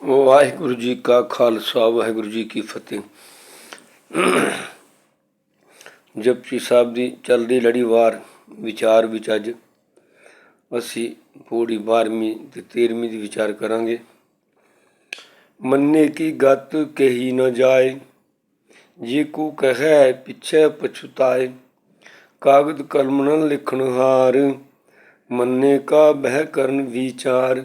ਵਾਹਿਗੁਰੂ ਜੀ ਕਾ ਖਾਲਸਾ, ਵਾਹਿਗੁਰੂ ਜੀ ਕੀ ਫਤਿਹ। ਜਪਜੀ ਸਾਹਿਬ ਦੀ ਚੱਲਦੀ ਲੜੀਵਾਰ ਵਿਚਾਰ ਵਿੱਚ ਅੱਜ ਅਸੀਂ ਪੂਰੀ 12ਵੀਂ ਤੇ 13ਵੀਂ ਦੀ ਵਿਚਾਰ ਕਰਾਂਗੇ। ਮੰਨੇ ਕੀ ਗਤ ਕਹੀ ਨਾ ਜਾਏ, ਜੇ ਕੋ ਕਹੈ ਪਿਛੈ ਪਛੁਤਾਏ, ਕਾਗਦ ਕਲਮ ਨ ਲਿਖਣ ਹਾਰ, ਮੰਨੇ ਕਾ ਬਹਿ ਕਰਨ ਵਿਚਾਰ।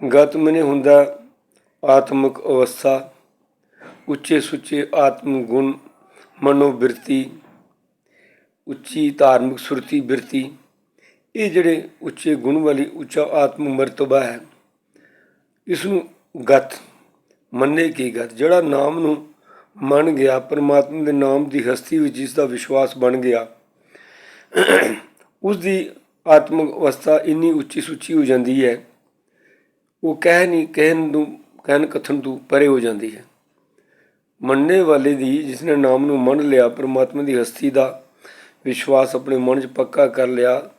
ਗਤ ਮਨੇ ਹੁੰਦਾ ਆਤਮਿਕ ਅਵਸਥਾ, ਉੱਚੇ ਸੁੱਚੇ ਆਤਮ ਗੁਣ, ਮਨੋ ਬਿਰਤੀ, ਉੱਚੀ ਧਾਰਮਿਕ ਸੁਰਤੀ ਬਿਰਤੀ, ਇਹ ਜਿਹੜੇ ਉੱਚੇ ਗੁਣ ਵਾਲੀ ਉੱਚਾ ਆਤਮ ਮਰਤਬਾ ਹੈ ਇਸ ਨੂੰ ਗਤ ਮੰਨੇ ਕੀ ਗਤ? ਜਿਹੜਾ ਨਾਮ ਨੂੰ ਮੰਨ ਗਿਆ, ਪਰਮਾਤਮਾ ਦੇ ਨਾਮ ਦੀ ਹਸਤੀ ਵਿੱਚ ਜਿਸ ਦਾ ਵਿਸ਼ਵਾਸ ਬਣ ਗਿਆ ਉਸ ਦੀ ਆਤਮਿਕ ਅਵਸਥਾ ਇੰਨੀ ਉੱਚੀ ਸੁੱਚੀ ਹੋ ਜਾਂਦੀ ਹੈ ਉਹ ਕਹਿ ਨਹੀਂ ਕਹਿਣ ਨੂੰ, ਕਹਿਣ ਕਥਨ ਤੋਂ ਪਰੇ ਹੋ ਜਾਂਦੀ ਹੈ। ਮੰਨਣੇ ਵਾਲੇ ਦੀ, ਜਿਸ ਨੇ ਨਾਮ ਨੂੰ ਮੰਨ ਲਿਆ, ਪਰਮਾਤਮਾ ਦੀ ਹਸਤੀ ਦਾ ਵਿਸ਼ਵਾਸ ਆਪਣੇ ਮਨ 'ਚ ਪੱਕਾ ਕਰ ਲਿਆ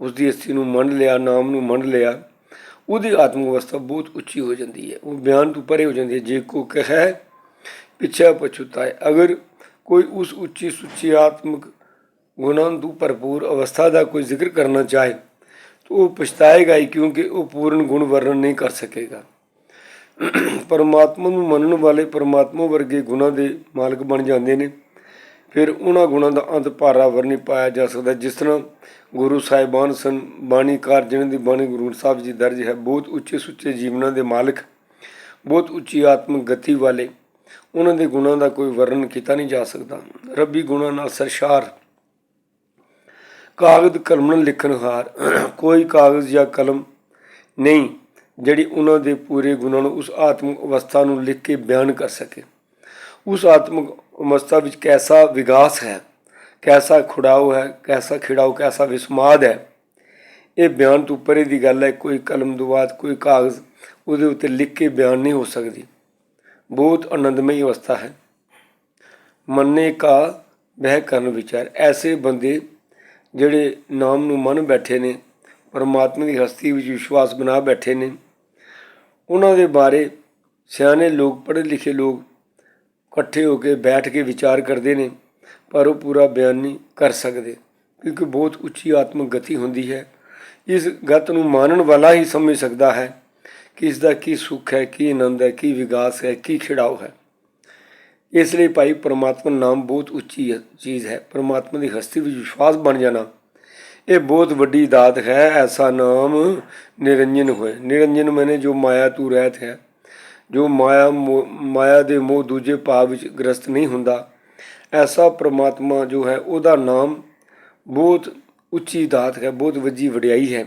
ਉਸ ਦੀ ਹਸਤੀ ਨੂੰ ਮੰਨ ਲਿਆ, ਨਾਮ ਨੂੰ ਮੰਨ ਲਿਆ, ਉਹਦੀ ਆਤਮਿਕ ਅਵਸਥਾ ਬਹੁਤ ਉੱਚੀ ਹੋ ਜਾਂਦੀ ਹੈ। ਉਹ ਬਿਆਨ ਤੋਂ ਪਰੇ ਹੋ ਜਾਂਦੀ ਹੈ। ਜੇ ਕੋ ਕਹੈ, ਪਿੱਛਾ ਪਛੁਤਾਏ। ਅਗਰ ਕੋਈ ਉਸ ਉੱਚੀ ਸੁੱਚੀ ਆਤਮਿਕ ਗੁਣਾਂ ਤੋਂ ਭਰਪੂਰ ਅਵਸਥਾ ਦਾ ਕੋਈ ਜ਼ਿਕਰ ਕਰਨਾ ਚਾਹੇ ਤਾਂ ਉਹ ਪਛਤਾਏਗਾ ਹੀ ਕਿਉਂਕਿ ਉਹ ਪੂਰਨ ਗੁਣ ਵਰਣਨ ਨਹੀਂ ਕਰ ਸਕੇਗਾ ਪਰਮਾਤਮਾ ਨੂੰ ਮੰਨਣ ਵਾਲੇ ਪਰਮਾਤਮਾ ਵਰਗੇ ਗੁਣਾਂ ਦੇ ਮਾਲਕ ਬਣ ਜਾਂਦੇ ਨੇ ਫਿਰ ਉਹਨਾਂ ਗੁਣਾਂ ਦਾ ਅੰਤ ਭਾਰਾ ਨਹੀਂ ਪਾਇਆ ਜਾ ਸਕਦਾ ਜਿਸ ਤਰ੍ਹਾਂ ਗੁਰੂ ਸਾਹਿਬਾਨ ਸਨ ਬਾਣੀਕਾਰ ਜਿਹਨਾਂ ਦੀ ਬਾਣੀ ਗੁਰੂ ਗ੍ਰੰਥ ਸਾਹਿਬ ਜੀ ਦਰਜ ਹੈ ਬਹੁਤ ਉੱਚੇ ਸੁੱਚੇ ਜੀਵਨਾਂ ਦੇ ਮਾਲਕ ਬਹੁਤ ਉੱਚੀ ਆਤਮਿਕ ਗਤੀ ਵਾਲੇ ਉਹਨਾਂ ਦੇ ਗੁਣਾਂ ਦਾ ਕੋਈ ਵਰਣਨ ਕੀਤਾ ਨਹੀਂ ਜਾ ਸਕਦਾ ਰੱਬੀ ਗੁਣਾਂ ਨਾਲ ਸਰਸ਼ਾਰ ਕਾਗਦ ਕਲਮ ਲਿਖਣਹਾਰ ਕੋਈ ਕਾਗਜ਼ ਜਾਂ ਕਲਮ ਨਹੀਂ ਜਿਹੜੀ ਉਹਨਾਂ ਦੇ ਪੂਰੇ ਗੁਣਾਂ ਨੂੰ ਉਸ ਆਤਮਿਕ ਅਵਸਥਾ ਨੂੰ ਲਿਖ ਕੇ ਬਿਆਨ ਕਰ ਸਕੇ। ਉਸ ਆਤਮਿਕ ਅਵਸਥਾ ਵਿੱਚ ਕੈਸਾ ਵਿਕਾਸ ਹੈ, ਕੈਸਾ ਖੁੜਾਓ ਹੈ, ਕੈਸਾ ਖਿੜਾਓ, ਕੈਸਾ ਵਿਸਮਾਦ ਹੈ, ਇਹ ਬਿਆਨ ਤੋਂ ਪਰੇ ਦੀ ਗੱਲ ਹੈ, ਕੋਈ ਕਲਮ ਤੋਂ ਬਾਅਦ ਕੋਈ ਕਾਗਜ਼ ਉਹਦੇ ਉੱਤੇ ਲਿਖ ਕੇ ਬਿਆਨ ਨਹੀਂ ਹੋ ਸਕਦੀ। ਬਹੁਤ ਆਨੰਦਮਈ ਅਵਸਥਾ ਹੈ। ਮੰਨੇ ਕਾ ਵਹਿ ਕਰਨ ਵਿਚਾਰ, ਐਸੇ ਬੰਦੇ ਜਿਹੜੇ ਨਾਮ ਨੂੰ ਮੰਨ ਬੈਠੇ ਨੇ, ਪਰਮਾਤਮਾ ਦੀ ਹਸਤੀ ਵਿੱਚ ਵਿਸ਼ਵਾਸ ਬਣਾ ਬੈਠੇ ਨੇ, ਉਹਨਾਂ ਦੇ ਬਾਰੇ ਸਿਆਣੇ ਲੋਕ ਪੜ੍ਹੇ ਲਿਖੇ ਲੋਕ ਇਕੱਠੇ ਹੋ ਕੇ ਬੈਠ ਕੇ ਵਿਚਾਰ ਕਰਦੇ ਨੇ, ਪਰ ਉਹ ਪੂਰਾ ਬਿਆਨ ਨਹੀਂ ਕਰ ਸਕਦੇ, ਕਿਉਂਕਿ ਬਹੁਤ ਉੱਚੀ ਆਤਮਿਕ ਗਤੀ ਹੁੰਦੀ ਹੈ। ਇਸ ਗਤ ਨੂੰ ਮਾਨਣ ਵਾਲਾ ਹੀ ਸਮਝ ਸਕਦਾ ਹੈ ਕਿ ਇਸ ਦਾ ਕੀ ਸੁੱਖ ਹੈ, ਕੀ ਆਨੰਦ ਹੈ, ਕੀ ਵਿਗਾਸ ਹੈ, ਕੀ ਖਿੜਾਓ ਹੈ। ਇਸ ਲਈ ਭਾਈ ਪਰਮਾਤਮਾ ਨਾਮ ਬਹੁਤ ਉੱਚੀ ਚੀਜ਼ ਹੈ। ਪਰਮਾਤਮਾ ਦੀ ਹਸਤੀ ਵਿੱਚ ਵਿਸ਼ਵਾਸ ਬਣ ਜਾਣਾ। ਇਹ ਬਹੁਤ ਵੱਡੀ ਦਾਤ ਹੈ, ਐਸਾ ਨਾਮ ਨਿਰੰਜਨ ਹੋਏ। ਨਿਰੰਜਨ ਮੈਨੇ ਜੋ ਮਾਇਆ ਤੂ ਰਹਿਤ ਹੈ, ਜੋ ਮਾਇਆ ਮੋ- ਮਾਇਆ ਦੇ ਮੋਹ ਦੂਜੇ ਭਾਵ ਵਿੱਚ ਗ੍ਰਸਤ ਨਹੀਂ ਹੁੰਦਾ, ਐਸਾ ਪ੍ਰਮਾਤਮਾ ਜੋ ਹੈ, ਉਹਦਾ ਨਾਮ ਬਹੁਤ ਉੱਚੀ ਦਾਤ ਹੈ, ਬਹੁਤ ਵੱਜੀ ਵਡਿਆਈ ਹੈ।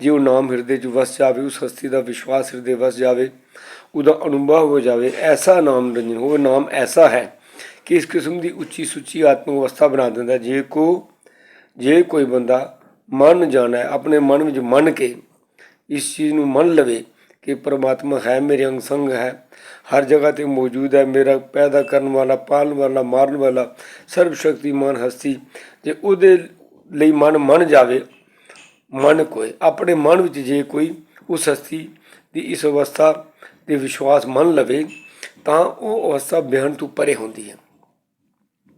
ਜੇ ਉਹ ਨਾਮ ਹਿਰਦੇ 'ਚ ਵਸ ਜਾਵੇ, ਉਸ ਹਸਤੀ ਦਾ ਵਿਸ਼ਵਾਸ ਹਿਰਦੇ ਵਸ ਜਾਵੇ ਉਹਦਾ ਅਨੁਭਵ ਹੋ ਜਾਵੇ, ਐਸਾ ਨਾਮ ਨਿਰੰਜਨ ਉਹ ਨਾਮ ਐਸਾ ਹੈ ਕਿ ਇਸ ਕਿਸਮ ਦੀ ਉੱਚੀ ਸੁੱਚੀ ਆਤਮਿਕ ਅਵਸਥਾ ਬਣਾ ਦਿੰਦਾ ਜੇ ਕੋ, ਜੇ ਕੋਈ ਬੰਦਾ ਮੰਨ ਜਾਣਾ ਆਪਣੇ ਮਨ ਵਿੱਚ ਮੰਨ ਕੇ ਇਸ ਚੀਜ਼ ਨੂੰ ਮੰਨ ਲਵੇ ਕਿ ਪ੍ਰਮਾਤਮਾ ਹੈ, ਮੇਰੇ ਅੰਗ ਸੰਗ ਹੈ, ਹਰ ਜਗ੍ਹਾ ਤੇ ਮੌਜੂਦ ਹੈ, ਮੇਰਾ ਪੈਦਾ ਕਰਨ ਵਾਲਾ, ਪਾਲਣ ਵਾਲਾ, ਮਾਰਨ ਵਾਲਾ, ਸਰਬ ਸ਼ਕਤੀਮਾਨ ਹਸਤੀ, ਜੇ ਉਹਦੇ ਲਈ ਮਨ ਮੰਨ ਜਾਵੇ, ਮਨ ਕੋਈ ਆਪਣੇ ਮਨ ਵਿੱਚ ਜੇ ਕੋਈ ਉਸ ਹਸਤੀ ਦੀ ਇਸ ਅਵਸਥਾ ਦੇ ਵਿਸ਼ਵਾਸ ਮੰਨ ਲਵੇ, ਤਾਂ ਉਹ ਅਵਸਥਾ ਬਿਆਨ ਤੋਂ ਪਰੇ ਹੁੰਦੀ ਹੈ।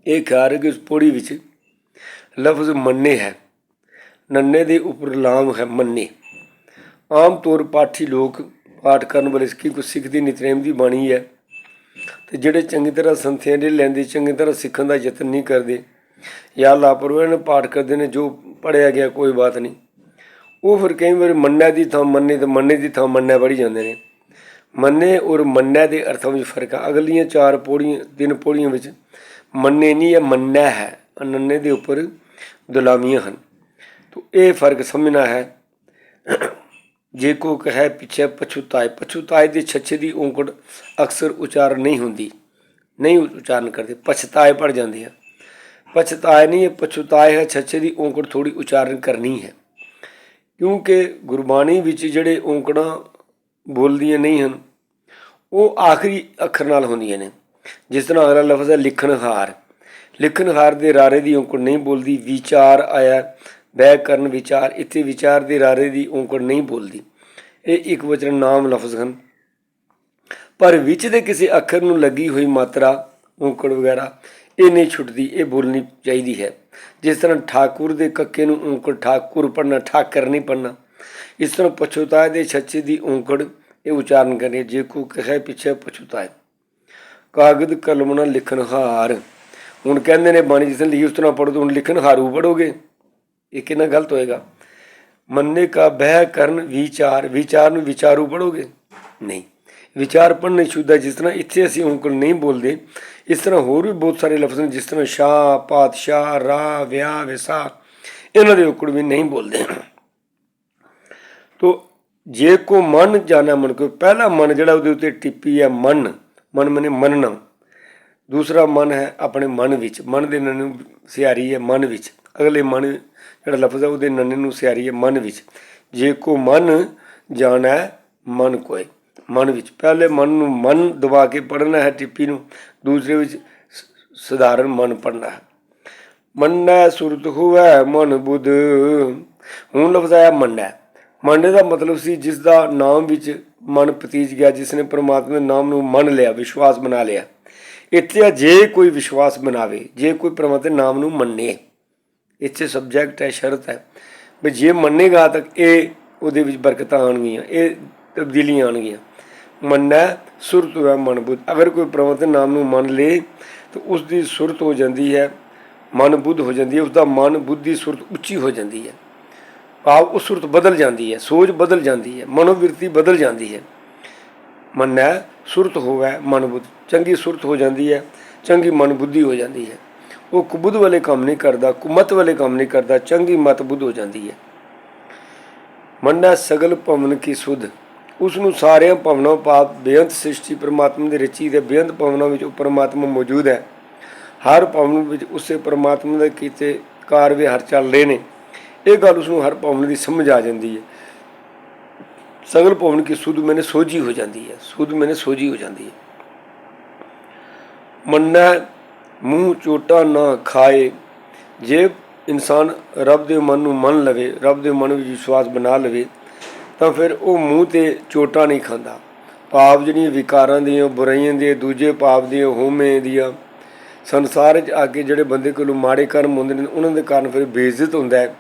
ਇਹ ਖਿਆਲ ਹੈ ਕਿ ਉਸ ਪੌੜੀ ਵਿੱਚ ਲਫ਼ਜ਼ ਮੰਨੇ ਹੈ। ਨੰਨੇ ਦੇ ਉੱਪਰ ਲਾਮ ਹੈ ਮੰਨੇ। ਆਮ ਤੌਰ ਪਾਠੀ ਲੋਕ ਪਾਠ ਕਰਨ ਵਾਲੇ ਕੀ ਕੁਛ ਸਿੱਖਦੀ ਨਿਤਨੇਮ ਦੀ ਬਾਣੀ ਹੈ ਤੇ ਜਿਹੜੇ ਚੰਗੀ ਤਰ੍ਹਾਂ ਸੰਥਿਆਂ ਦੇ ਲੈਂਦੇ, ਚੰਗੀ ਤਰ੍ਹਾਂ ਸਿੱਖਣ ਦਾ ਯਤਨ ਨਹੀਂ ਕਰਦੇ ਜਾਂ ਲਾਪਰਵਾਹੀ ਨਾਲ ਪਾਠ ਕਰਦੇ ਨੇ, ਜੋ ਪੜਿਆ ਗਿਆ ਕੋਈ ਬਾਤ ਨਹੀਂ, ਉਹ ਫਿਰ ਕਈ ਵਾਰ ਮੰਨਿਆ ਦੀ ਥਾਂ ਮੰਨੇ ਤੇ ਮੰਨੇ ਦੀ ਥਾਂ ਮੰਨਿਆ ਪੜ੍ਹੀ ਜਾਂਦੇ ਨੇ। ਮੰਨੇ ਔਰ ਮੰਨਿਆ ਦੇ ਅਰਥਾਂ ਵਿੱਚ ਫ਼ਰਕ ਹੈ ਅਗਲੀਆਂ ਚਾਰ ਪੌੜੀਆਂ, ਤਿੰਨ ਪੌੜੀਆਂ ਵਿੱਚ ਮੰਨੇ ਨਹੀਂ ਹੈ ਮੰਨਿਆ ਹੈ, ਅਨੰਨੇ ਦੇ ਉੱਪਰ ਦੁਲਾਮੀਆਂ ਹਨ। ਤੋ ਇਹ ਫ਼ਰਕ ਸਮਝਣਾ ਹੈ। ਜੇ ਕੋ ਕਹੈ ਪਿਛੇ ਪਛੁਤਾਏ ਪਛੁਤਾਏ ਦੇ ਛੱਛੇ ਦੀ ਔਂਕੜ ਅਕਸਰ ਉਚਾਰਨ ਨਹੀਂ ਹੁੰਦੀ, ਨਹੀਂ ਉਚਾਰਨ ਕਰਦੇ, ਪਛਤਾਏ ਪੜ ਜਾਂਦੇ ਆ। ਪਛਤਾਏ ਨਹੀਂ ਹੈ ਪਛੁਤਾਏ ਹੈ, ਛੱਛੇ ਦੀ ਔਂਕੜ ਥੋੜੀ ਉਚਾਰਨ ਕਰਨੀ ਹੈ। ਕਿਉਂਕਿ ਗੁਰਬਾਣੀ ਵਿੱਚ ਜਿਹੜੇ ਔਂਕੜਾਂ ਬੋਲਦੀਆਂ ਨਹੀਂ ਹਨ। ਉਹ ਆਖਰੀ ਅੱਖਰ ਨਾਲ ਹੁੰਦੀਆਂ ਨੇ। ਜਿਸ ਤਰ੍ਹਾਂ ਅਗਲਾ ਲਫ਼ਜ਼ ਹੈ, ਲਿਖਣਹਾਰ। ਲਿਖਣਹਾਰ ਦੇ ਰਾਰੇ ਦੀ ਔਂਕੜ ਨਹੀਂ ਬੋਲਦੀ, ਵਿਚਾਰ ਆਇਆ ਬੈ ਕਰਨ ਵਿਚਾਰ, ਇੱਥੇ ਵਿਚਾਰ ਦੇ ਰਾਰੇ ਦੀ ਔਂਕੜ ਨਹੀਂ ਬੋਲਦੀ। ਇਹ ਇੱਕ ਵਚਨ ਨਾਮ ਲਫ਼ਜ਼ ਹਨ। ਪਰ ਵਿੱਚ ਦੇ ਕਿਸੇ ਅੱਖਰ ਨੂੰ ਲੱਗੀ ਹੋਈ ਮਾਤਰਾ, ਔਂਕੜ ਵਗੈਰਾ, ਇਹ ਨਹੀਂ ਛੁੱਟਦੀ, ਇਹ ਬੋਲਣੀ ਚਾਹੀਦੀ ਹੈ। ਜਿਸ ਤਰ੍ਹਾਂ ਠਾਕੁਰ ਦੇ ਕੱਕੇ ਨੂੰ ਔਂਕੜ, ਠਾਕੁਰ ਪੜਨਾ ਠਾਕਰ ਨਹੀਂ ਪੜਨਾ ਇਸ ਤਰ੍ਹਾਂ ਪਛੁਤਾਏ ਦੇ ਛੱਛੇ ਦੀ ਔਂਕੜ ਇਹ ਉਚਾਰਨ ਕਰਨੀ ਜੇ ਕੋ ਕਹੇ ਪਿੱਛੇ ਪਛੁਤਾਏ। ਕਾਗਦ, ਕਲਮ ਨਾਲ ਲਿਖਣ ਹਾਰ। ਹੁਣ ਕਹਿੰਦੇ ਨੇ ਬਾਣੀ ਜਿਸ ਨੇ ਲਿਖੀ ਉਸ ਤਰ੍ਹਾਂ ਪੜੋ ਹੁਣ ਲਿਖਣ ਹਾਰੂ ਪੜੋਗੇ ਇਹ ਕਿੰਨਾ ਗਲਤ ਹੋਏਗਾ? ਮੰਨੇ ਕਾ ਬਹਿ ਕਰਨ ਵਿਚਾਰ ਵਿਚਾਰ ਨੂੰ ਵਿਚਾਰੂ ਪੜੋਗੇ ਨਹੀਂ। ਵਿਚਾਰ ਪੜਨੇ ਸ਼ੁੱਧਾ ਜਿਸ ਤਰ੍ਹਾਂ ਇੱਥੇ ਅਸੀਂ ਹੁਣ ਨਹੀਂ ਬੋਲਦੇ, ਇਸ ਤਰ੍ਹਾਂ ਹੋਰ ਵੀ ਬਹੁਤ ਸਾਰੇ ਲਫ਼ਜ਼ ਨੇ ਜਿਸ ਤਰ੍ਹਾਂ ਸ਼ਾਹ, ਪਾਤਸ਼ਾਹ ਰਾ ਵਿਆਹ ਵਿਸਾ ਇਹਨਾਂ ਦੇ ਉਕੜ ਵੀ ਨਹੀਂ ਬੋਲਦੇ। ਤੋ ਜੇ ਕੋ ਮਨ ਜਾਣਾ ਮਨ ਕੋ, ਪਹਿਲਾ ਮਨ ਜਿਹੜਾ ਉਹਦੇ ਉੱਤੇ ਟਿੱਪੀ ਹੈ ਮਨ ਮਨ ਮਨੇ ਮੰਨਣਾ। ਦੂਸਰਾ ਮਨ ਹੈ ਆਪਣੇ ਮਨ ਵਿੱਚ, ਮਨ ਦੇ ਨੰਨੇ ਨੂੰ ਸਿਆਰੀ ਹੈ ਮਨ ਵਿੱਚ। ਅਗਲੇ ਮਨ ਜਿਹੜਾ ਲਫ਼ਜ਼ ਹੈ ਉਹਦੇ ਨੰਨੇ ਨੂੰ ਸਿਆਰੀ ਹੈ ਮਨ ਵਿੱਚ। ਜੇ ਕੋ ਮਨ ਜਾਣਾ ਮਨ ਕੋਏ, ਮਨ ਵਿੱਚ। ਪਹਿਲੇ ਮਨ ਨੂੰ ਮਨ ਦਬਾ ਕੇ ਪੜਨਾ ਹੈ ਟਿੱਪੀ ਨੂੰ, ਦੂਸਰੇ ਵਿੱਚ ਸਧਾਰਨ ਮਨ ਪੜਨਾ ਹੈ। ਮੰਨੈ ਸੁਰਤ ਹੋਵੈ ਮਨ ਬੁੱਧ, ਹੁਣ ਲਫ਼ਜ਼ ਆਇਆ ਮੰਨੈ। ਮੰਨੇ ਦਾ ਮਤਲਬ ਸੀ ਜਿਸ ਦਾ ਨਾਮ ਵਿੱਚ ਮਨ ਪਤੀਜ ਗਿਆ ਜਿਸ ਨੇ ਪ੍ਰਮਾਤਮਾ ਦੇ ਨਾਮ ਨੂੰ ਮੰਨ ਲਿਆ, ਵਿਸ਼ਵਾਸ ਬਣਾ ਲਿਆ। ਇੱਥੇ ਆ ਜੇ ਕੋਈ ਵਿਸ਼ਵਾਸ ਬਣਾਵੇ, ਜੇ ਕੋਈ ਪ੍ਰਮਾਤਮਾ ਦੇ ਨਾਮ ਨੂੰ ਮੰਨੇ, ਇੱਥੇ ਸਬਜੈਕਟ ਹੈ, ਸ਼ਰਤ ਹੈ। ਵੀ ਜੇ ਮੰਨੇਗਾ ਤਾਂ ਇਹ ਉਹਦੇ ਵਿੱਚ ਬਰਕਤਾਂ ਆਉਣਗੀਆਂ, ਇਹ ਤਬਦੀਲੀਆਂ ਆਉਣਗੀਆਂ। ਮੰਨੈ, ਸੁਰਤ ਹੈ ਮਨ ਬੁੱਧ ਅਗਰ ਕੋਈ ਪ੍ਰਮਾਤਮਾ ਦੇ ਨਾਮ ਨੂੰ ਮੰਨ ਲੇ, ਤਾਂ ਉਸ ਦੀ ਸੁਰਤ ਹੋ ਜਾਂਦੀ ਹੈ ਮਨ ਬੁੱਧ ਹੋ ਜਾਂਦੀ ਹੈ ਉਸ ਦਾ ਮਨ ਬੁੱਧੀ ਸੁਰਤ ਉੱਚੀ ਹੋ ਜਾਂਦੀ ਹੈ। ਭਾਵ ਉਹ ਸੁਰਤ ਬਦਲ ਜਾਂਦੀ ਹੈ ਸੋਚ ਬਦਲ ਜਾਂਦੀ ਹੈ, ਮਨੋਵਿਰਤੀ ਬਦਲ ਜਾਂਦੀ ਹੈ। ਮੰਨੈ, ਸੁਰਤ ਹੋਵੇ ਮਨ ਬੁੱਧ ਚੰਗੀ ਸੁਰਤ ਹੋ ਜਾਂਦੀ ਹੈ, ਚੰਗੀ ਮਨ ਬੁੱਧੀ ਹੋ ਜਾਂਦੀ ਹੈ। ਉਹ ਕੁਬੁੱਧ ਵਾਲੇ ਕੰਮ ਨਹੀਂ ਕਰਦਾ, ਕੁਮਤ ਵਾਲੇ ਕੰਮ ਨਹੀਂ ਕਰਦਾ, ਚੰਗੀ ਮਤ ਬੁੱਧ ਹੋ ਜਾਂਦੀ ਹੈ। ਮੰਨੈ, ਸਗਲ ਭਵਨ ਕੀ ਸੁਧ। ਉਸ ਨੂੰ ਸਾਰਿਆਂ ਭਵਨਾਂ ਪਾਪ ਬੇਅੰਤ ਸ੍ਰਿਸ਼ਟੀ ਪਰਮਾਤਮਾ ਦੀ ਰਚੀ ਦੇ ਬੇਅੰਤ ਭਵਨਾਂ ਵਿੱਚ ਉਹ ਪਰਮਾਤਮਾ ਮੌਜੂਦ ਹੈ। ਹਰ ਭਵਨ ਵਿੱਚ ਉਸੇ ਪਰਮਾਤਮਾ ਦੇ ਕੀਤੇ ਕਾਰ ਵਿਹਾਰ ਚੱਲ ਰਹੇ ਨੇ। ਇਹ ਗੱਲ ਉਸ ਨੂੰ ਹਰ ਭਵਨ ਦੀ ਸਮਝ ਆ ਜਾਂਦੀ ਹੈ। ਸਗਲ ਭਵਨ ਕੀ ਸੁਧ ਮੈਨੇ ਸੋਝੀ ਹੋ ਜਾਂਦੀ ਹੈ, ਸੁਧ ਮੈਨੇ ਸੋਝੀ ਹੋ ਜਾਂਦੀ ਹੈ। ਮੰਨੈ ਮੂੰਹ ਚੋਟਾ ਨਾ ਖਾਏ, ਜੇ ਇਨਸਾਨ ਰੱਬ ਦੇ ਮਨ ਨੂੰ ਮੰਨ ਲਵੇ, ਰੱਬ ਦੇ ਮਨ ਵਿੱਚ ਵਿਸ਼ਵਾਸ ਬਣਾ ਲਵੇ, ਤਾਂ ਫਿਰ ਉਹ ਮੂੰਹ ਤੇ ਚੋਟਾ ਨਹੀਂ ਖਾਂਦਾ। ਪਾਪ ਜਿਹੜੀਆਂ ਵਿਕਾਰਾਂ ਦੀਆਂ, ਬੁਰਾਈਆਂ ਦੀਆਂ, ਦੂਜੇ ਪਾਪ ਦੀਆਂ ਹੋਮੇ ਦੀਆਂ, ਸੰਸਾਰ 'ਚ ਆ ਕੇ ਜਿਹੜੇ ਬੰਦੇ ਕੋਲੋਂ ਮਾੜੇ ਕਰਮ ਹੁੰਦੇ ਨੇ, ਉਹਨਾਂ ਦੇ ਕਾਰਨ ਫਿਰ ਬੇਇੱਜ਼ਤ ਹੁੰਦਾ ਹੈ।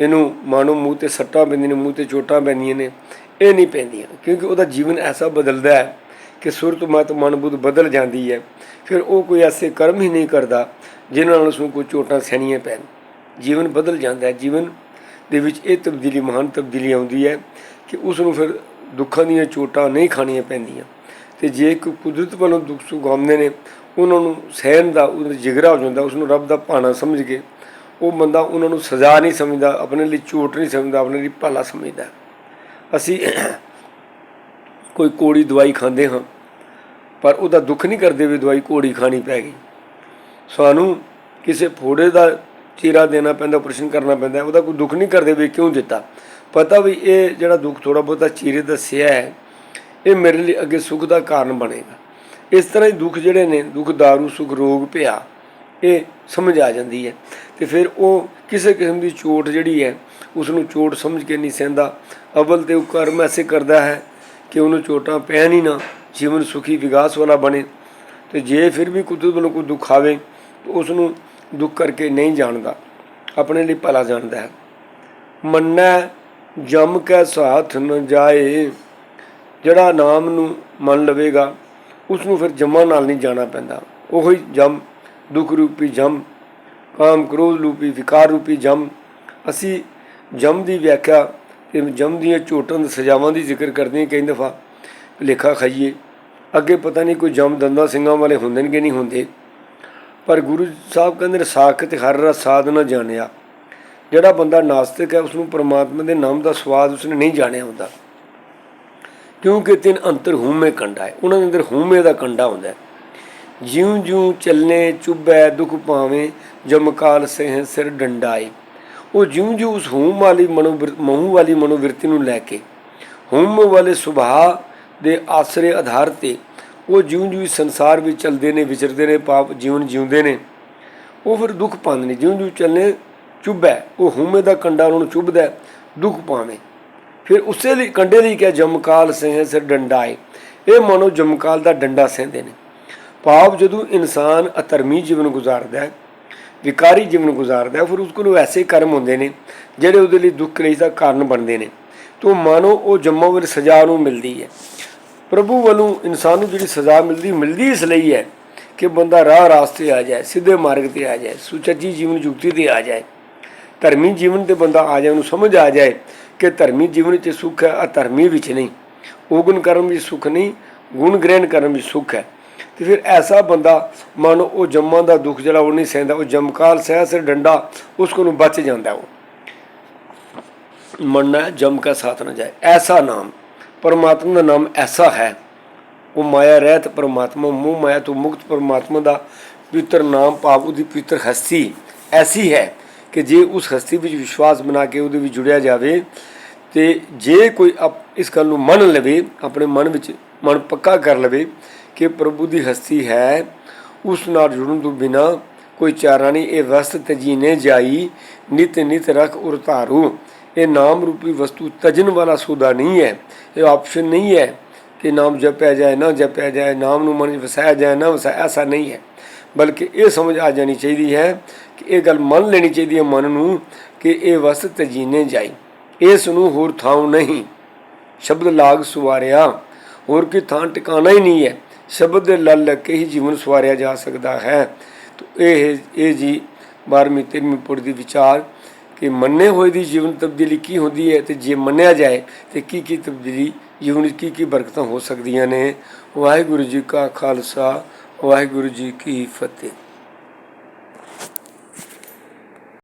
ਇਹਨੂੰ ਮਾਨੋ ਮੂੰਹ ਤੇ ਸੱਟਾਂ ਪੈਂਦੀਆਂ ਨੇ, ਮੂੰਹ ਤੇ ਚੋਟਾਂ ਪੈਂਦੀਆਂ ਨੇ, ਇਹ ਨਹੀਂ ਪੈਂਦੀਆਂ, ਕਿਉਂਕਿ ਉਹਦਾ ਜੀਵਨ ਐਸਾ ਬਦਲਦਾ ਹੈ ਕਿ ਸੁਰਤ ਮਤ ਮਨ ਬੁੱਧ ਬਦਲ ਜਾਂਦੀ ਹੈ, ਫਿਰ ਉਹ ਕੋਈ ਐਸੇ ਕਰਮ ਹੀ ਨਹੀਂ ਕਰਦਾ ਜਿਨ੍ਹਾਂ ਨਾਲ ਉਸਨੂੰ ਕੋਈ ਚੋਟਾਂ ਸਹਿਣੀਆਂ ਪੈਣ। ਜੀਵਨ ਬਦਲ ਜਾਂਦਾ ਹੈ, ਜੀਵਨ ਦੇ ਵਿੱਚ ਇਹ ਤਬਦੀਲੀ, ਮਹਾਨ ਤਬਦੀਲੀ ਆਉਂਦੀ ਹੈ ਕਿ ਉਸ ਨੂੰ ਫਿਰ ਦੁੱਖਾਂ ਦੀਆਂ ਚੋਟਾਂ ਨਹੀਂ ਖਾਣੀਆਂ ਪੈਂਦੀਆਂ। ਤੇ ਜੇ ਕੋਈ ਕੁਦਰਤ ਵੱਲੋਂ ਦੁੱਖ ਸੁੱਖ ਨੇ, ਉਹਨਾਂ ਨੂੰ ਸਹਿਣ ਦਾ, ਉਹਦਾ ਜਿਗਰਾ ਹੋ ਜਾਂਦਾ, ਉਸ ਨੂੰ ਰੱਬ ਦਾ ਭਾਣਾ ਸਮਝ ਕੇ ਉਹ ਬੰਦਾ ਉਹਨਾਂ ਨੂੰ ਸਜ਼ਾ ਨਹੀਂ ਸਮਝਦਾ, ਆਪਣੇ ਲਈ ਝੂਠ ਨਹੀਂ ਸਮਝਦਾ, ਆਪਣੇ ਲਈ ਭਲਾ ਸਮਝਦਾ। ਅਸੀਂ ਕੋਈ ਕੋੜੀ ਦਵਾਈ ਖਾਂਦੇ ਹਾਂ, ਪਰ ਉਹਦਾ ਦੁੱਖ ਨਹੀਂ ਕਰਦੇ ਵੀ ਦਵਾਈ ਕੋੜੀ ਖਾਣੀ ਪੈ ਗਈ। ਸਾਨੂੰ ਕਿਸੇ ਫੋੜੇ ਦਾ ਚੀਰਾ ਦੇਣਾ ਪੈਂਦਾ ਆਪਰੇਸ਼ਨ ਕਰਨਾ ਪੈਂਦਾ, ਉਹਦਾ ਕੋਈ ਦੁੱਖ ਨਹੀਂ ਕਰਦੇ ਵੀ ਕਿਉਂ ਦਿੱਤਾ। ਪਤਾ ਵੀ ਇਹ ਜਿਹੜਾ ਦੁੱਖ ਥੋੜਾ ਬਹੁਤਾ ਚੀਰੇ ਦੱਸਿਆ ਹੈ, ਇਹ ਮੇਰੇ ਲਈ ਅੱਗੇ ਸੁੱਖ ਦਾ ਕਾਰਨ ਬਣੇਗਾ। ਇਸ ਤਰ੍ਹਾਂ ਹੀ ਦੁੱਖ ਜਿਹੜੇ ਨੇ, ਦੁੱਖ, ਦਾਰੂ, ਸੁਖ, ਰੋਗ, ਭਿਆ ਇਹ ਸਮਝ ਆ ਜਾਂਦੀ ਹੈ। ਤੇ ਫਿਰ ਉਹ ਕਿਸੇ ਕਿਸਮ ਦੀ ਚੋਟ ਜਿਹੜੀ ਹੈ ਉਸ ਨੂੰ ਚੋਟ ਸਮਝ ਕੇ ਨਹੀਂ ਸਹਿੰਦਾ। ਅਵਲ ਤੇ ਉਹ ਕਰਮ ਐਸੇ ਕਰਦਾ ਹੈ ਕਿ ਉਹਨੂੰ ਚੋਟਾਂ ਪੈਣ ਹੀ ਨਾ, ਜੀਵਨ ਸੁਖੀ ਵਿਕਾਸ ਵਾਲਾ ਬਣੇ। ਤੇ ਜੇ ਫਿਰ ਵੀ ਕੁਦਰਤ ਵੱਲੋਂ ਕੋਈ ਦੁੱਖ ਆਵੇ, ਤਾਂ ਉਸ ਨੂੰ ਦੁੱਖ ਕਰਕੇ ਨਹੀਂ ਜਾਣਦਾ। ਆਪਣੇ ਲਈ ਭਲਾ ਜਾਣਦਾ ਹੈ। ਮੰਨੈ, ਜਮ ਕੈ ਸਾਥ ਨ ਜਾਏ। ਜਿਹੜਾ ਨਾਮ ਨੂੰ ਮੰਨ ਲਵੇਗਾ ਉਸ ਨੂੰ ਫਿਰ ਜਮਾਂ ਨਾਲ ਨਹੀਂ ਜਾਣਾ ਪੈਂਦਾ। ਉਹੀ ਜਮ ਦੁੱਖ ਰੂਪੀ ਜਮ, ਕਾਮ ਕ੍ਰੋਧ ਰੂਪੀ, ਵਿਕਾਰ ਰੂਪੀ ਜਮ। ਅਸੀਂ ਜਮ ਦੀ ਵਿਆਖਿਆ ਤੇ ਜਮ ਦੀਆਂ ਝੋਟਾਂ ਦੇ ਸਜ਼ਾਵਾਂ ਦੀ ਜ਼ਿਕਰ ਕਰਦੇ ਹਾਂ, ਕਈ ਦਫਾ ਲੇਖਾ ਖਾਈਏ। ਅੱਗੇ ਪਤਾ ਨਹੀਂ ਕੋਈ ਜਮ ਦੰਦਾ ਸਿੰਘਾਂ ਵਾਲੇ ਹੁੰਦੇ ਨੇ ਕਿ ਨਹੀਂ ਹੁੰਦੇ। ਪਰ ਗੁਰੂ ਸਾਹਿਬ ਕਹਿੰਦੇ ਨੇ, ਸਾਖਤ ਹਰ ਰਸ ਸਾਧ ਜਾਣਿਆ। ਜਿਹੜਾ ਬੰਦਾ ਨਾਸਤਿਕ ਹੈ ਉਸ ਨੂੰ ਪਰਮਾਤਮਾ ਦੇ ਨਾਮ ਦਾ ਸਵਾਦ ਉਸਨੇ ਨਹੀਂ ਜਾਣਿਆ ਹੁੰਦਾ। ਕਿਉਂਕਿ ਤਿੰਨ ਅੰਤਰ ਹੂਮੇ ਕੰਡਾ ਹੈ। ਉਹਨਾਂ ਦੇ ਅੰਦਰ ਹੂਮੇ ਦਾ ਕੰਡਾ ਹੁੰਦਾ ਹੈ। ਜਿਉਂ ਜਿਉਂ ਚੱਲਨੇ ਚੁੱਭੈ ਦੁਖ ਪਾਵੇਂ ਜਮਕਾਲ ਸਹਿ ਸਿਰ ਡੰਡਾਏ। ਉਹ ਜਿਉਂ ਜਿਉਂ ਉਸ ਹੂਮ ਵਾਲੀ ਮਨੋ ਮਹੂ ਵਾਲੀ ਮਨੋਵਿਰਤੀ ਨੂੰ ਲੈ ਕੇ ਹੂਮ ਵਾਲੇ ਸੁਭਾਅ ਦੇ ਆਸਰੇ ਆਧਾਰ ਤੇ ਉਹ ਜਿਉਂ ਜਿਉਂ ਸੰਸਾਰ ਵਿੱਚ ਚੱਲਦੇ ਨੇ, ਵਿਚਰਦੇ ਨੇ, ਪਾਪ ਜੀਵਨ ਜਿਉਂਦੇ ਨੇ, ਉਹ ਫਿਰ ਦੁੱਖ ਪਾਉਂਦੇ ਨੇ ਜਿਉਂ ਜਿਉਂ ਚੱਲਨੇ ਚੁੱਭੈ, ਉਹ ਹੂਮੇ ਦਾ ਕੰਡਾ ਉਹਨਾਂ ਨੂੰ ਚੁੱਭਦਾ ਦੁੱਖ ਪਾਵੇਂ ਫਿਰ ਉਸੇ ਲਈ, ਕੰਡੇ ਲਈ ਕਿਹਾ, ਜਮਕਾਲ ਸਹਿ ਸਿਰ ਡੰਡਾਏ। ਇਹ ਮਨੋ ਜਮਕਾਲ ਦਾ ਡੰਡਾ ਸਹਿੰਦੇ ਨੇ। ਭਾਵ ਜਦੋਂ ਇਨਸਾਨ ਅਧਰਮੀ ਜੀਵਨ ਗੁਜ਼ਾਰਦਾ ਹੈ, ਵਿਕਾਰੀ ਜੀਵਨ ਗੁਜ਼ਾਰਦਾ ਹੈ, ਫਿਰ ਉਸ ਕੋਲ ਐਸੇ ਕਰਮ ਹੁੰਦੇ ਨੇ ਜਿਹੜੇ ਉਹਦੇ ਲਈ ਦੁੱਖ ਕਲੇਸ਼ ਦਾ ਕਾਰਨ ਬਣਦੇ ਨੇ। ਤੋਂ ਮਾਨੋ ਉਹ ਜੰਮੋ ਵੇਲੇ ਸਜ਼ਾ ਨੂੰ ਮਿਲਦੀ ਹੈ। ਪ੍ਰਭੂ ਵੱਲੋਂ ਇਨਸਾਨ ਨੂੰ ਜਿਹੜੀ ਸਜ਼ਾ ਮਿਲਦੀ ਮਿਲਦੀ ਇਸ ਲਈ ਹੈ ਕਿ ਬੰਦਾ ਰਾਹ ਰਾਸਤੇ ਆ ਜਾਏ, ਸਿੱਧੇ ਮਾਰਗ ਤੇ ਆ ਜਾਏ, ਸੁਚੱਜੀ ਜੀਵਨ ਯੁਕਤੀ ਤੇ ਆ ਜਾਏ। ਧਰਮੀ ਜੀਵਨ ਤੇ ਬੰਦਾ ਆ ਜਾਏ, ਉਹਨੂੰ ਸਮਝ ਆ ਜਾਏ ਕਿ ਧਰਮੀ ਜੀਵਨ ਵਿੱਚ ਸੁੱਖ ਹੈ, ਅਧਰਮੀ ਵਿੱਚ ਨਹੀਂ। ਔਗਣ ਕਰਮ ਵਿੱਚ ਸੁੱਖ ਨਹੀਂ, ਗੁਣ ਗ੍ਰਹਿਣ ਕਰਨ ਵਿੱਚ ਸੁੱਖ ਹੈ। ਤੇ ਫਿਰ ਐਸਾ ਬੰਦਾ, ਮਨ ਉਹ ਜੰਮਾਂ ਦਾ ਦੁੱਖ ਜਿਹੜਾ ਉਹ ਨਹੀਂ ਸਹਿੰਦਾ, ਉਹ ਜਮਕਾਲ ਸਹਿ ਸਿਰ ਡੰਡਾ, ਉਸ ਕੋਲ ਨੂੰ ਬਚ ਜਾਂਦਾ ਉਹ। ਮੰਨਣਾ ਜਮ ਕਾ ਸਾਥ ਨਾ ਜਾਏ। ਐਸਾ ਨਾਮ, ਪਰਮਾਤਮਾ ਦਾ ਨਾਮ ਐਸਾ ਹੈ। ਉਹ ਮਾਇਆ ਰਹਿਤ ਪਰਮਾਤਮਾ, ਮੂਹ ਮਾਇਆ ਤੋਂ ਮੁਕਤ ਪਰਮਾਤਮਾ ਦਾ ਪਵਿੱਤਰ ਨਾਮ ਭਾਵ ਉਹਦੀ ਪਵਿੱਤਰ ਹਸਤੀ ਐਸੀ ਹੈ ਕਿ ਜੇ ਉਸ ਹਸਤੀ ਵਿੱਚ ਵਿਸ਼ਵਾਸ ਬਣਾ ਕੇ ਉਹਦੇ ਵਿੱਚ ਜੁੜਿਆ ਜਾਵੇ ਤੇ ਜੇ ਕੋਈ ਅਪ- ਇਸ ਗੱਲ ਨੂੰ ਮੰਨ ਲਵੇ, ਆਪਣੇ ਮਨ ਵਿੱਚ ਮਨ ਪੱਕਾ ਕਰ ਲਵੇ ਕਿ ਪ੍ਰਭੂ ਦੀ ਹਸਤੀ ਹੈ, ਉਸ ਨਾਲ ਜੁੜਨ ਤੋਂ ਬਿਨਾ ਕੋਈ ਚਾਰਾ ਨਹੀਂ। ਇਹ ਵਸਤ ਤਜੀਨੇ ਜਾਈ, ਨਿਤ ਨਿਤ ਰਖ ਉਰ ਧਾਰੂ। ਇਹ ਨਾਮ ਰੂਪੀ ਵਸਤੂ ਤਜਨ ਵਾਲਾ ਸੌਦਾ ਨਹੀਂ ਹੈ। ਇਹ ਆਪਸ਼ਨ ਨਹੀਂ ਹੈ ਕਿ ਨਾਮ ਜਪਿਆ ਜਾਏ, ਨਾ ਜਪਿਆ ਜਾਏ, ਨਾਮ ਨੂੰ ਮਨ ਵਿੱਚ ਵਸਾਇਆ ਜਾਏ, ਨਾ ਵਸਾਇਆ, ਐਸਾ ਨਹੀਂ ਹੈ। ਬਲਕਿ ਇਹ ਸਮਝ ਆ ਜਾਣੀ ਚਾਹੀਦੀ ਹੈ ਕਿ ਇਹ ਗੱਲ ਮੰਨ ਲੈਣੀ ਚਾਹੀਦੀ ਹੈ ਮਨ ਨੂੰ ਕਿ ਇਹ ਵਸਤ ਤਜੀਨੇ ਜਾਈ। ਇਸ ਨੂੰ ਹੋਰ ਥਾਂ ਨਹੀਂ। ਸ਼ਬਦ ਲਾਗ ਸੁਵਾਰਿਆ। ਹੋਰ ਕੀ ਥਾਂ ਟਿਕਾਣਾ ਹੀ ਨਹੀਂ ਹੈ। ਸ਼ਬਦ ਦੇ ਲਲ ਲੱਗ ਕੇ ਹੀ ਜੀਵਨ ਸਵਾਰਿਆ ਜਾ ਸਕਦਾ ਹੈ। ਤੋ ਇਹ ਇਹ ਜੀ 12ਵੀਂ 13ਵੀਂ ਪੁੜ ਦੀ ਵਿਚਾਰ ਕਿ ਮੰਨੇ ਹੋਏ ਦੀ ਜੀਵਨ ਤਬਦੀਲੀ ਕੀ ਹੁੰਦੀ ਹੈ ਤੇ ਜੇ ਮੰਨਿਆ ਜਾਏ ਤੇ ਕੀ ਕੀ ਤਬਦੀਲੀ ਜੀਵਨ ਵਿੱਚ ਕੀ ਕੀ ਬਰਕਤਾਂ ਹੋ ਸਕਦੀਆਂ ਨੇ। ਵਾਹਿਗੁਰੂ ਜੀ ਕਾ ਖਾਲਸਾ, ਵਾਹਿਗੁਰੂ ਜੀ ਕੀ ਫਤਿਹ।